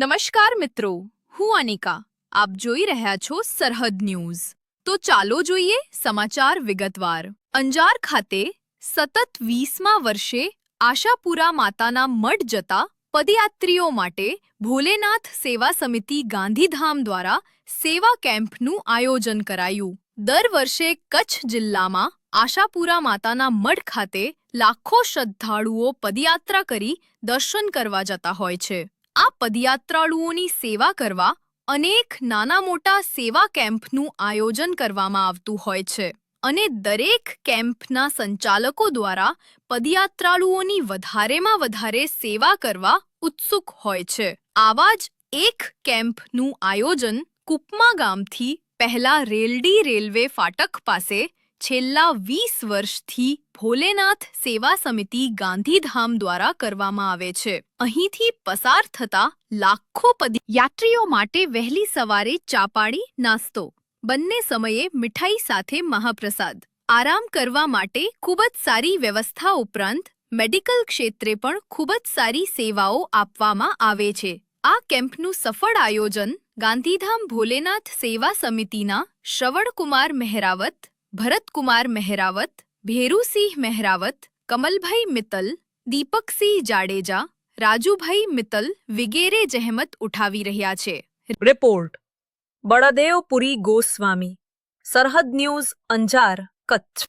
નમસ્કાર મિત્રો, હું અનિકા. આપ જોઈ રહ્યા છો સરહદ ન્યૂઝ. તો ચાલો જોઈએ સમાચાર વિગતવાર. અંજાર ખાતે સતત વીસમા વર્ષે આશાપુરા માતાના મઢ જતા પદયાત્રીઓ માટે ભોલેનાથ સેવા સમિતિ ગાંધીધામ દ્વારા સેવા કેમ્પનું આયોજન કરાયું. દર વર્ષે કચ્છ જિલ્લામાં આશાપુરા માતાના મઢ ખાતે લાખો શ્રદ્ધાળુઓ પદયાત્રા કરી દર્શન કરવા જતા હોય છે. આ પદયાત્રાળુઓની સેવા કરવા અનેક નાના મોટા સેવા કેમ્પનું આયોજન કરવામાં આવતું હોય છે અને દરેક કેમ્પના સંચાલકો દ્વારા પદયાત્રાળુઓની વધારેમાં વધારે સેવા કરવા ઉત્સુક હોય છે. આવા જ એક કેમ્પનું આયોજન કુપમા ગામથી પહેલા રેલડી રેલવે ફાટક પાસે છેલ્લા વીસ વર્ષથી ભોલેનાથ સેવા સમિતિ ગાંધીધામ દ્વારા કરવામાં આવે છે. અહીંથી પસાર થતા લાખો પદયાત્રીઓ માટે વહેલી સવારે ચાપાડી નાસ્તો, બંને સમયે મીઠાઈ સાથે મહાપ્રસાદ. આરામ કરવા માટે ખૂબ જ સારી વ્યવસ્થા ઉપરાંત મેડિકલ ક્ષેત્રે પણ ખૂબ જ સારી સેવાઓ આપવામાં આવે છે. આ કેમ્પનું સફળ આયોજન ગાંધીધામ ભોલેનાથ સેવા સમિતિના શ્રવણકુમાર મહેરાવત ભરતકુમાર મહેરાવત, ભેરુસિંહ મહેરાવત, કમલભાઈ મિત્તલ, દીપકસિંહ જાડેજા, રાજુભાઈ મિત્તલ વિગેરે જહેમત ઉઠાવી રહ્યા છે. રિપોર્ટ. બળદેવપુરી ગોસ્વામી. સરહદ ન્યૂઝ અંજાર, કચ્છ.